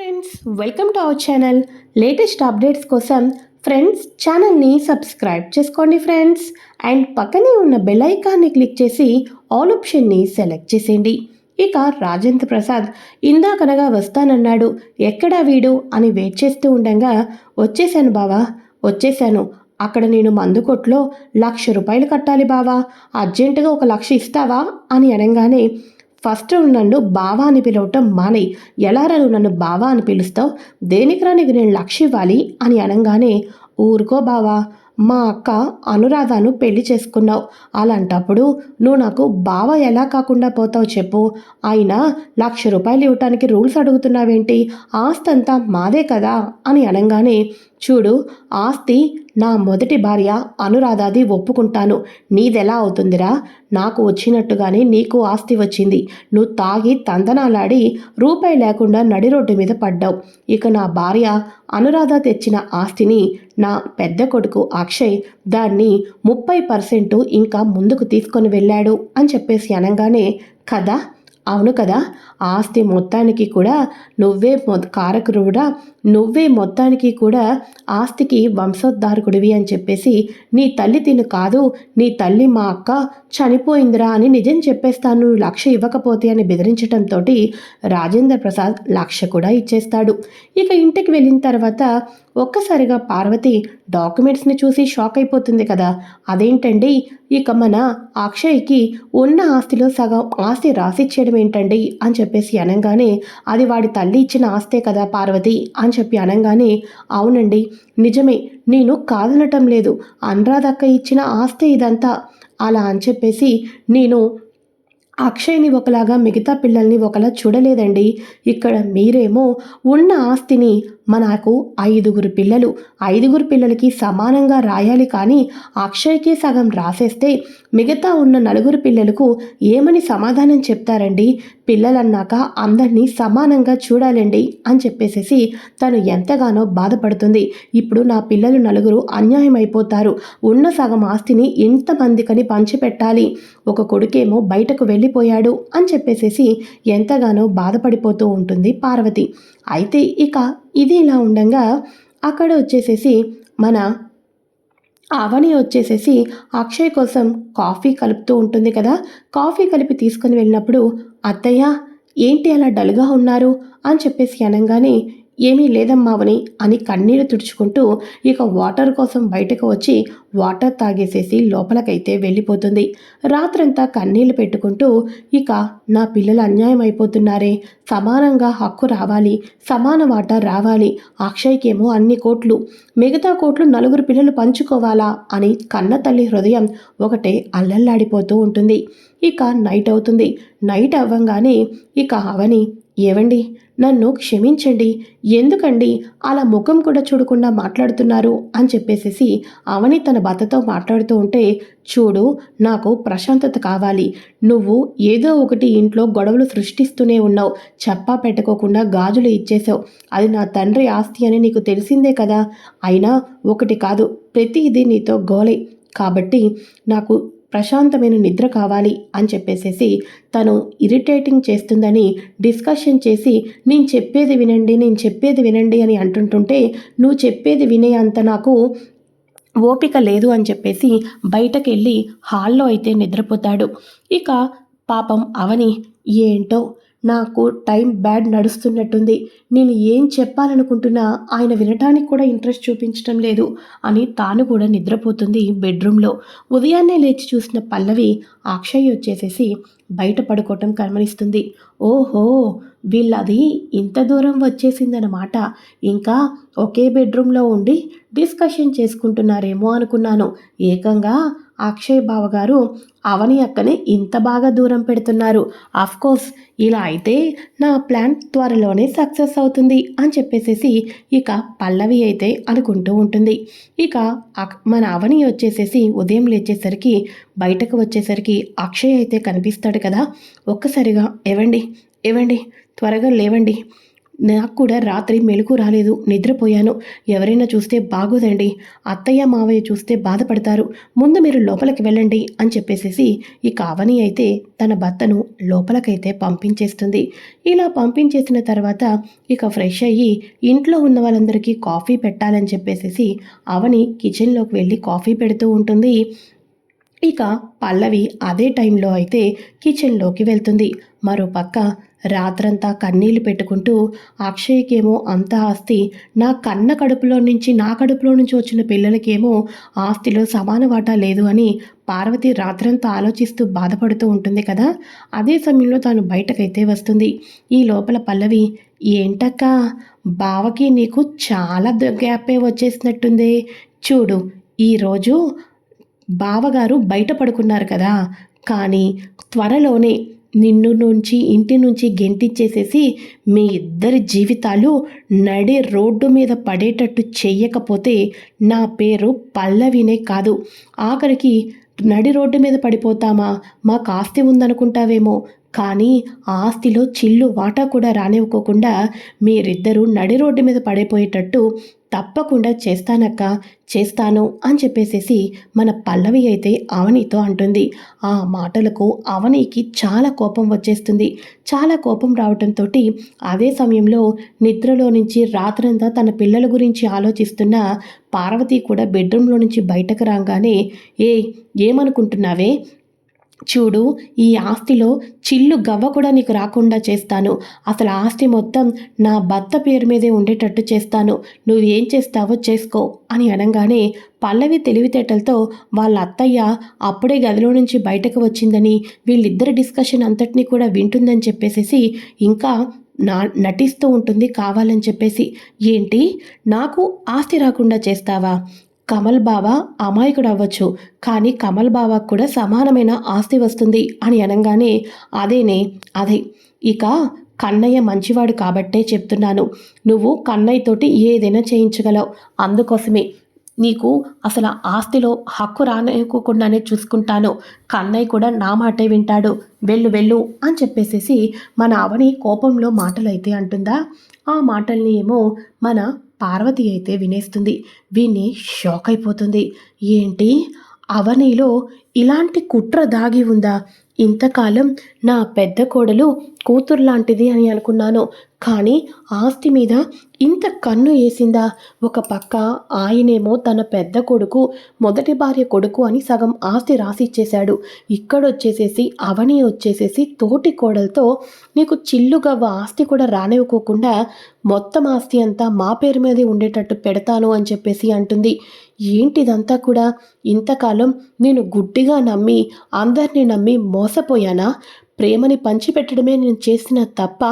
Friends welcome to our channel latest updates కోసం friends ఛానల్ని subscribe చేసుకోండి ఫ్రెండ్స్ అండ్ పక్కనే ఉన్న బెల్ ఐకాన్ని క్లిక్ చేసి ఆల్ ఆప్షన్ని సెలెక్ట్ చేసేయండి. ఇక రాజేంద్ర ప్రసాద్ ఇందాకనగా వస్తానన్నాడు. ఎక్కడా వీడు అని వెయిట్ చేస్తూ ఉండగా వచ్చేసాను బావా వచ్చేసాను అక్కడ నేను మందు కొట్లో లక్ష రూపాయలు కట్టాలి బావా. అర్జెంటుగా ఒక లక్ష ఇస్తావా? అని అనగానే ఫస్ట్ నన్ను బావా అని పిలవటం మానే ఎలారా నువ్వు నన్ను బావా అని పిలుస్తావు దేనికిరా నీకు నేను లక్ష్య ఇవ్వాలి అని అనగానే ఊరుకో బావా మా అక్క అనురాధను పెళ్ళి చేసుకున్నావు. అలాంటప్పుడు నువ్వు నాకు బావ ఎలా కాకుండా పోతావు చెప్పు. అయినా లక్ష రూపాయలు ఇవ్వటానికి రూల్స్ అడుగుతున్నావేంటి? ఆస్తి అంతా మాదే కదా అని అనగానే చూడు ఆస్తి నా మొదటి భార్య అనురాధాది ఒప్పుకుంటాను. నీదెలా అవుతుందిరా? నాకు వచ్చినట్టుగానే నీకు ఆస్తి వచ్చింది. నువ్వు తాగి తందనాలాడి రూపాయి లేకుండా నడి రోడ్డు మీద పడ్డావు. ఇక నా భార్య అనురాధ తెచ్చిన ఆస్తిని నా పెద్ద కొడుకు అక్షయ్ దాన్ని ముప్పై పర్సెంట్ ఇంకా ముందుకు తీసుకొని వెళ్ళాడు అని చెప్పేసి అనగానే కదా? అవును కదా? ఆస్తి మొత్తానికి కూడా నువ్వే మొ కారకుడుడా నువ్వే మొత్తానికి కూడా ఆస్తికి వంశోద్ధారకుడివి అని చెప్పేసి నీ తల్లి తిను కాదు నీ తల్లి మా అక్క చనిపోయిందిరా అని నిజం చెప్పేస్తాను లక్ష ఇవ్వకపోతే అని బెదిరించడంతో రాజేంద్ర ప్రసాద్ లక్ష కూడా ఇచ్చేస్తాడు. ఇక ఇంటికి వెళ్ళిన తర్వాత ఒక్కసారిగా పార్వతి డాక్యుమెంట్స్ని చూసి షాక్ అయిపోతుంది కదా. అదేంటండి? ఇక మన అక్షయ్కి ఉన్న ఆస్తిలో సగం ఆస్తి రాసిచ్చేయడం ఏంటండి? అని చెప్పేసి అనగానే అది వాడి తల్లి ఇచ్చిన ఆస్తే కదా పార్వతి? అని చెప్పి అనగానే అవునండి. నిజమే నేను కాదనటం లేదు. అనురాధక్క ఇచ్చిన ఆస్తే ఇదంతా. అలా అని చెప్పేసి నేను అక్షయ్ని ఒకలాగా మిగతా పిల్లల్ని ఒకలా చూడలేదండి. ఇక్కడ మీరేమో ఉన్న ఆస్తిని మనకు ఐదుగురు పిల్లలు ఐదుగురు పిల్లలకి సమానంగా రాయాలి కానీ అక్షయ్కి సగం రాసేస్తే మిగతా ఉన్న నలుగురు పిల్లలకు ఏమని సమాధానం చెప్తారండి? పిల్లలన్నాక అందరినీ సమానంగా చూడాలండి అని చెప్పేసేసి తను ఎంతగానో బాధపడుతుంది. ఇప్పుడు నా పిల్లలు నలుగురు అన్యాయం అయిపోతారు ఉన్న సగం ఆస్తిని ఇంతమందికని పంచిపెట్టాలి. ఒక కొడుకేమో బయటకు వెళ్ళిపోయాడు అని చెప్పేసేసి ఎంతగానో బాధపడిపోతూ ఉంటుంది పార్వతి. అయితే ఇక ఇది ఇలా ఉండగా అక్కడ వచ్చేసేసి మన అవని వచ్చేసేసి అక్షయ్ కోసం కాఫీ కలుపుతూ ఉంటుంది కదా. కాఫీ కలిపి తీసుకుని వెళ్ళినప్పుడు అత్తయ్య ఏంటి అలా డల్గా ఉన్నారు? అని చెప్పేసి అనగానే ఏమీ లేదమ్మావని అని కన్నీరు తుడుచుకుంటూ ఇక వాటర్ కోసం బయటకు వచ్చి వాటర్ తాగేసేసి లోపలకైతే వెళ్ళిపోతుంది. రాత్రంతా కన్నీళ్ళు పెట్టుకుంటూ ఇక నా పిల్లలు అన్యాయం అయిపోతున్నారే. సమానంగా హక్కు రావాలి. సమాన వాటా రావాలి. అక్షయ్కేమో అన్ని కోట్లు. మిగతా కోట్లు నలుగురు పిల్లలు పంచుకోవాలా అని కన్న తల్లి హృదయం ఒకటే అల్లల్లాడిపోతూ ఉంటుంది. ఇక నైట్ అవుతుంది. నైట్ అవ్వంగానే ఇక అవని ఏవండి నన్ను క్షమించండి ఎందుకండి అలా ముఖం కూడా చూడకుండా మాట్లాడుతున్నారు అని చెప్పేసేసి అవని తన భర్తతో మాట్లాడుతూ ఉంటే చూడు నాకు ప్రశాంతత కావాలి నువ్వు ఏదో ఒకటి ఇంట్లో గొడవలు సృష్టిస్తూనే ఉన్నావు చెప్పా పెట్టుకోకుండా గాజులు ఇచ్చేసావు అది నా తండ్రి ఆస్తి అని నీకు తెలిసిందే కదా అయినా ఒకటి కాదు ప్రతిదీ నీతో గోలే కాబట్టి నాకు ప్రశాంతమైన నిద్ర కావాలి అని చెప్పేసేసి తను ఇరిటేటింగ్ చేస్తుందని డిస్కషన్ చేసి నేను చెప్పేది వినండి నేను చెప్పేది వినండి అని అంటుంటుంటే నువ్వు చెప్పేది వినే అంత నాకు ఓపిక లేదు అని చెప్పేసి బయటకెళ్ళి హాల్లో అయితే నిద్రపోతాడు. ఇక పాపం అవని ఏంటో నాకు టైం బ్యాడ్ నడుస్తున్నట్టుంది. నేను ఏం చెప్పాలనుకుంటున్నా ఆయన వినటానికి కూడా ఇంట్రెస్ట్ చూపించడం లేదు అని తాను కూడా నిద్రపోతుంది బెడ్రూమ్లో. ఉదయాన్నే లేచి చూసిన పల్లవి అక్షయ్ వచ్చేసేసి బయట పడుకోవటం గమనిస్తుంది. ఓహో వీళ్ళది ఇంత దూరం వచ్చేసిందనమాట ఇంకా ఒకే బెడ్రూమ్లో ఉండి డిస్కషన్ చేసుకుంటున్నారేమో అనుకున్నాను. ఏకంగా అక్షయ్ బావగారు అవని అక్కని ఇంత బాగా దూరం పెడుతున్నారు. కోర్స్ ఇలా అయితే నా ప్లాన్ త్వరలోనే సక్సెస్ అవుతుంది అని చెప్పేసేసి ఇక పల్లవి అయితే అనుకుంటూ ఉంటుంది. ఇక మన అవని వచ్చేసేసి ఉదయం లేచేసరికి బయటకు వచ్చేసరికి అక్షయ్ అయితే కనిపిస్తాడు కదా. ఒక్కసారిగా ఇవ్వండి ఇవ్వండి త్వరగా లేవండి. నాకు కూడా రాత్రి మెలకు రాలేదు నిద్రపోయాను. ఎవరైనా చూస్తే బాగోదండి. అత్తయ్య మావయ్య చూస్తే బాధపడతారు. ముందు మీరు లోపలికి వెళ్ళండి అని చెప్పేసేసి ఇక అవని అయితే తన భర్తను లోపలకైతే పంపించేస్తుంది. ఇలా పంపించేసిన తర్వాత ఇక ఫ్రెష్ అయ్యి ఇంట్లో ఉన్న వాళ్ళందరికీ కాఫీ పెట్టాలని చెప్పేసేసి అవని కిచెన్లోకి వెళ్ళి కాఫీ పెడుతూ ఉంటుంది. ఇక పల్లవి అదే టైంలో అయితే కిచెన్లోకి వెళ్తుంది. మరో పక్క రాత్రంతా కన్నీళ్ళు పెట్టుకుంటూ అక్షయ్కేమో అంత ఆస్తి నా కన్న కడుపులో నుంచి నా కడుపులో నుంచి వచ్చిన పిల్లలకేమో ఆస్తిలో సమాన వాటా లేదు అని పార్వతి రాత్రంతా ఆలోచిస్తూ బాధపడుతూ ఉంటుంది కదా? అదే సమయంలో తాను బయటకైతే వస్తుంది. ఈ లోపల పల్లవి ఏంటక్క బావకి నీకు చాలా గ్యాపే వచ్చేసినట్టుంది. చూడు ఈరోజు బావగారు బయట పడుకున్నారు కదా. కానీ త్వరలోనే నిన్ను నుంచి ఇంటి నుంచి గెంటిచ్చేసేసి మీ ఇద్దరి జీవితాలు నడి రోడ్డు మీద పడేటట్టు చెయ్యకపోతే నా పేరు పల్లవినే కాదు. ఆఖరికి నడి రోడ్డు మీద పడిపోతామా? మాకు ఆస్తి ఉందనుకుంటావేమో. కానీ ఆస్తిలో చిల్లు వాటా కూడా రానివ్వకోకుండా మీరిద్దరూ నడి రోడ్డు మీద పడిపోయేటట్టు తప్పకుండా చేస్తానక్క చేస్తాను అని చెప్పేసేసి మన పల్లవి అయితే అవనితో అంటుంది. ఆ మాటలకు అవనికి చాలా కోపం వచ్చేస్తుంది. చాలా కోపం రావడంతో అదే సమయంలో నిద్రలో నుంచి రాత్రంతా తన పిల్లల గురించి ఆలోచిస్తున్న పార్వతి కూడా బెడ్రూమ్లో నుంచి బయటకు రాగానే ఏ ఏమనుకుంటున్నావే? చూడు ఈ ఆస్తిలో చిల్లు గవ్వ కూడా నీకు రాకుండా చేస్తాను. అసలు ఆస్తి మొత్తం నా భర్త పేరు మీదే ఉండేటట్టు చేస్తాను. నువ్వేం చేస్తావో చేసుకో అని అనగానే పల్లవి తెలివితేటలతో వాళ్ళ అత్తయ్య అప్పుడే గదిలో నుంచి బయటకు వచ్చిందని వీళ్ళిద్దరి డిస్కషన్ అంతటినీ కూడా వింటుందని చెప్పేసేసి ఇంకా నా నటిస్తూ ఉంటుంది కావాలని చెప్పేసి. ఏంటి? నాకు ఆస్తి రాకుండా చేస్తావా? కమల్ బావ అమాయకుడు అవ్వచ్చు కానీ కమల్ బావకు కూడా సమానమైన ఆస్తి వస్తుంది అని అనగానే అదేనే అదే ఇక కన్నయ్య మంచివాడు కాబట్టే చెప్తున్నాను. నువ్వు కన్నయ్యతోటి ఏదైనా చేయించగలవు. అందుకోసమే నీకు అసలు ఆస్తిలో హక్కు రానివ్వకుండానే చూసుకుంటాను. కన్నయ్య కూడా నా మాటే వింటాడు. వెళ్ళు వెళ్ళు అని చెప్పేసేసి మన అవని కోపంలో మాటలైతే అంటుందా? ఆ మాటల్ని ఏమో మన పార్వతి అయితే వినేస్తుంది. వీన్ని షాక్ అయిపోతుంది ఏంటి? అవనిలో ఇలాంటి కుట్ర దాగి ఉందా? ఇంతకాలం నా పెద్ద కోడలు కూతురు లాంటిది అని అనుకున్నాను. కానీ ఆస్తి మీద ఇంత కన్ను వేసిందా? ఒక పక్క ఆయనేమో తన పెద్ద కొడుకు మొదటి భార్య కొడుకు అని సగం ఆస్తి రాసిచ్చేశాడు. ఇక్కడొచ్చేసేసి అవని వచ్చేసేసి తోటి కోడలతో నీకు చిల్లుగవ్వ ఆస్తి కూడా రానివ్వకోకుండా మొత్తం ఆస్తి అంతా మా పేరు మీదే ఉండేటట్టు పెడతాను అని చెప్పేసి అంటుంది. ఏంటిదంతా కూడా? ఇంతకాలం నేను గుడ్డిగా నమ్మి అందరినీ నమ్మి మోసపోయానా? ప్రేమని పంచిపెట్టడమే నేను చేసిన తప్ప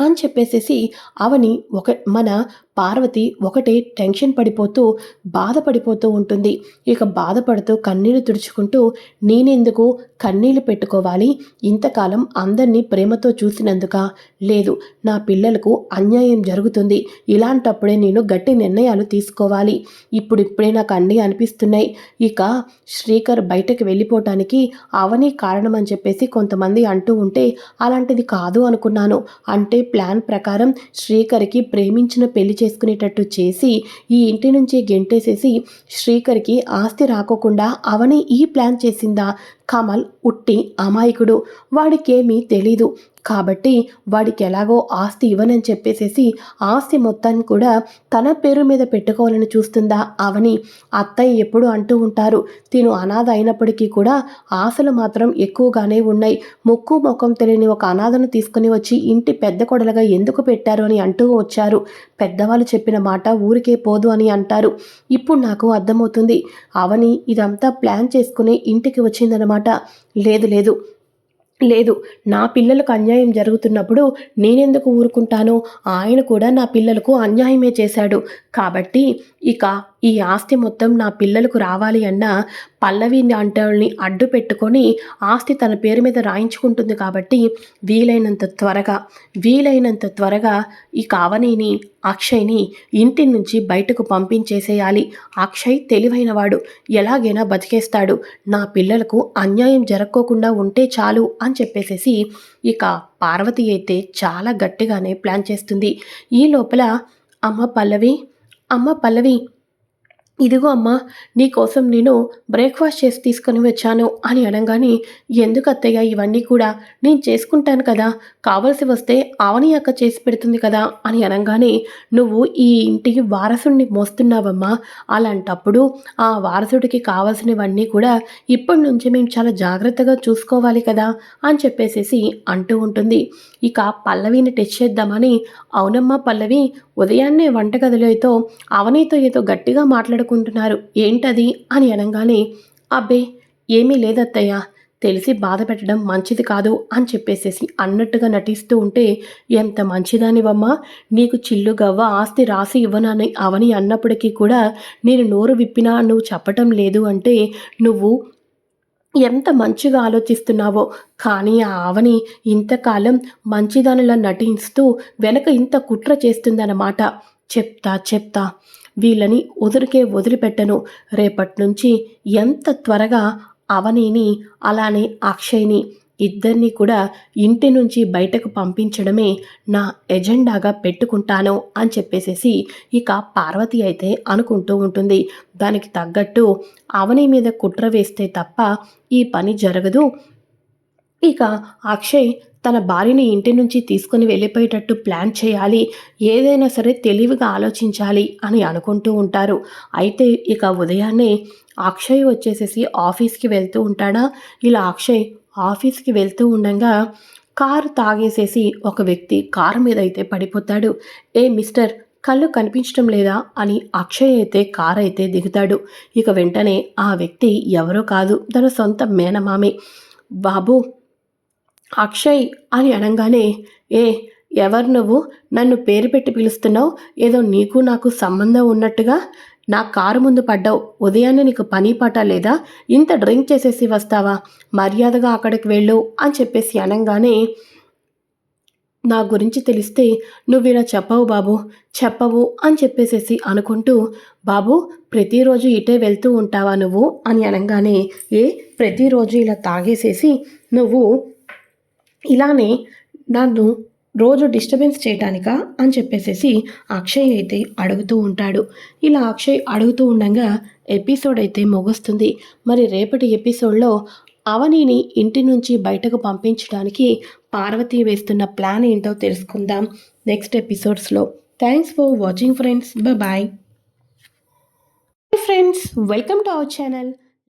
అని చెప్పేసేసి అవని ఒక మన పార్వతి ఒకటే టెన్షన్ పడిపోతూ బాధపడిపోతూ ఉంటుంది. ఇక బాధపడుతూ కన్నీళ్ళు తుడుచుకుంటూ నేనెందుకు కన్నీళ్ళు పెట్టుకోవాలి? ఇంతకాలం అందరినీ ప్రేమతో చూసినందుక? లేదు నా పిల్లలకు అన్యాయం జరుగుతుంది. ఇలాంటప్పుడే నేను గట్టి నిర్ణయాలు తీసుకోవాలి. ఇప్పుడు ఇప్పుడే నాకు అన్నీ అనిపిస్తున్నాయి. ఇక శ్రీకర్ బయటకు వెళ్ళిపోవటానికి అవని కారణం అని చెప్పేసి కొంతమంది అంటూ ఉంటే అలాంటిది కాదు అనుకున్నాను. అంటే ప్లాన్ ప్రకారం శ్రీకర్కి ప్రేమించిన పెళ్ళి చేసుకునేటట్టు చేసి ఈ ఇంటి నుంచి గెంటేసేసి శ్రీకర్కి ఆస్తి రాకోకుండా అవని ఈ ప్లాన్ చేసిందా? కమల్ ఉట్టి అమాయకుడు. వాడికేమీ తెలీదు. కాబట్టి వాడికి ఎలాగో ఆస్తి ఇవ్వనని చెప్పేసేసి ఆస్తి మొత్తాన్ని కూడా తన పేరు మీద పెట్టుకోవాలని చూస్తుందా అవని అత్తయ్య ఎప్పుడు అంటూ ఉంటారు. తిను అనాథ అయినప్పటికీ కూడా ఆశలు మాత్రం ఎక్కువగానే ఉన్నాయి. ముక్కు ముఖం తెలియని ఒక అనాథను తీసుకుని వచ్చి ఇంటి పెద్ద కొడలుగా ఎందుకు పెట్టారు అని అంటూ వచ్చారు. పెద్దవాళ్ళు చెప్పిన మాట ఊరికే పోదు అని అంటారు. ఇప్పుడు నాకు అర్థమవుతుంది. అవని ఇదంతా ప్లాన్ చేసుకుని ఇంటికి వచ్చిందనమాట. లేదు లేదు. లేదు నా పిల్లలకు అన్యాయం జరుగుతున్నప్పుడు నేనెందుకు ఊరుకుంటాను? ఆయన కూడా నా పిల్లలకు అన్యాయమే చేశాడు. కాబట్టి ఇక ఈ ఆస్తి మొత్తం నా పిల్లలకు రావాలి అన్న పల్లవి అంటల్ని అడ్డు పెట్టుకొని ఆస్తి తన పేరు మీద రాయించుకుంటుంది కాబట్టి వీలైనంత త్వరగా వీలైనంత త్వరగా ఈ కావనీని అక్షయ్ని ఇంటి నుంచి బయటకు పంపించేసేయాలి. అక్షయ్ తెలివైనవాడు. ఎలాగైనా బతికేస్తాడు. నా పిల్లలకు అన్యాయం జరక్కోకుండా ఉంటే చాలు అని చెప్పేసేసి ఇక పార్వతి అయితే చాలా గట్టిగానే ప్లాన్ చేస్తుంది. ఈ లోపల అమ్మ పల్లవి అమ్మ పల్లవి ఇదిగో అమ్మా నీకోసం నేను బ్రేక్ఫాస్ట్ చేసి తీసుకొని వచ్చాను అని అనగానే ఎందుకు అత్తయ్య ఇవన్నీ కూడా నేను చేసుకుంటాను కదా కావలసి వస్తే ఆవని అక్క చేసి పెడుతుంది కదా అని అనగానే నువ్వు ఈ ఇంటికి వారసుడిని మోస్తున్నావమ్మా అలాంటప్పుడు ఆ వారసుడికి కావలసినవన్నీ కూడా ఇప్పటి నుంచి మేము చాలా జాగ్రత్తగా చూసుకోవాలి కదా అని చెప్పేసేసి అంటూ ఉంటుంది. ఇక పల్లవిని టెస్ట్ చేద్దామని అవునమ్మా పల్లవి ఉదయాన్నే వంటగదిలో అవనీతో ఏదో గట్టిగా మాట్లాడుకుంటున్నారు. ఏంటది? అని అనగానే అబ్బే ఏమీ లేదత్తయ్య. తెలిసి బాధ పెట్టడం మంచిది కాదు అని చెప్పేసేసి అన్నట్టుగా నటిస్తూ ఉంటే ఎంత మంచిదానివమ్మా? నీకు చిల్లు గవ్వ ఆస్తి రాసి ఇవ్వనని అవని అన్నప్పటికీ కూడా నేను నోరు విప్పినా నువ్వు చెప్పటం లేదు అంటే నువ్వు ఎంత మంచిగా ఆలోచిస్తున్నావో. కానీ ఆ ఆవని ఇంతకాలం మంచిదానిలా నటిస్తూ వెనక ఇంత కుట్ర చేస్తుందన్నమాట. చెప్తా చెప్తా. వీళ్ళని వదురికే వదిలిపెట్టను. రేపటి నుంచి ఎంత త్వరగా అవనిని అలానే అక్షయ్ని ఇద్దరిని కూడా ఇంటి నుంచి బయటకు పంపించడమే నా ఎజెండాగా పెట్టుకుంటాను అని చెప్పేసేసి ఇక పార్వతి అయితే అనుకుంటూ ఉంటుంది. దానికి తగ్గట్టు అవని మీద కుట్ర వేస్తే తప్ప ఈ పని జరగదు. ఇక అక్షయ్ తన భార్యని ఇంటి నుంచి తీసుకుని వెళ్ళిపోయేటట్టు ప్లాన్ చేయాలి. ఏదైనా సరే తెలివిగా ఆలోచించాలి అని అనుకుంటూ ఉంటారు. అయితే ఇక ఉదయాన్నే అక్షయ్ వచ్చేసేసి ఆఫీస్కి వెళ్తూ ఉంటాడా? ఇలా అక్షయ్ ఆఫీస్కి వెళ్తూ ఉండగా కారు తాగేసేసి ఒక వ్యక్తి కారు మీద అయితే పడిపోతాడు. ఏ మిస్టర్ కళ్ళు కనిపించడం లేదా? అని అక్షయ్ అయితే కారు అయితే దిగుతాడు. ఇక వెంటనే ఆ వ్యక్తి ఎవరో కాదు తన సొంత మేనమామి. బాబు అక్షయ్ అని అనగానే ఏ ఎవరు నువ్వు? నన్ను పేరు పెట్టి పిలుస్తున్నావు? ఏదో నీకు నాకు సంబంధం ఉన్నట్టుగా? నా కారు ముందు పడ్డావు. ఉదయాన్నే నీకు పని పాట లేదా? ఇంత డ్రింక్ చేసేసి వస్తావా? మర్యాదగా అక్కడికి వెళ్ళు అని చెప్పేసి అనగానే నా గురించి తెలిస్తే నువ్వు ఇలా చెప్పవు బాబు చెప్పవు అని చెప్పేసేసి అనుకుంటూ బాబు ప్రతిరోజు ఇటే వెళ్తూ ఉంటావా నువ్వు? అని అనగానే ఏ ప్రతిరోజు ఇలా తాగేసేసి నువ్వు ఇలానే నన్ను రోజు డిస్టర్బెన్స్ చేయటానికా అని చెప్పేసేసి అక్షయ్ అయితే అడుగుతూ ఉంటాడు. ఇలా అక్షయ్ అడుగుతూ ఉండగా ఎపిసోడ్ అయితే ముగుస్తుంది. మరి రేపటి ఎపిసోడ్లో అవనిని ఇంటి నుంచి బయటకు పంపించడానికి పార్వతి వేస్తున్న ప్లాన్ ఏంటో తెలుసుకుందాం నెక్స్ట్ ఎపిసోడ్స్లో. Thanks for watching friends. Bye friends welcome to our channel.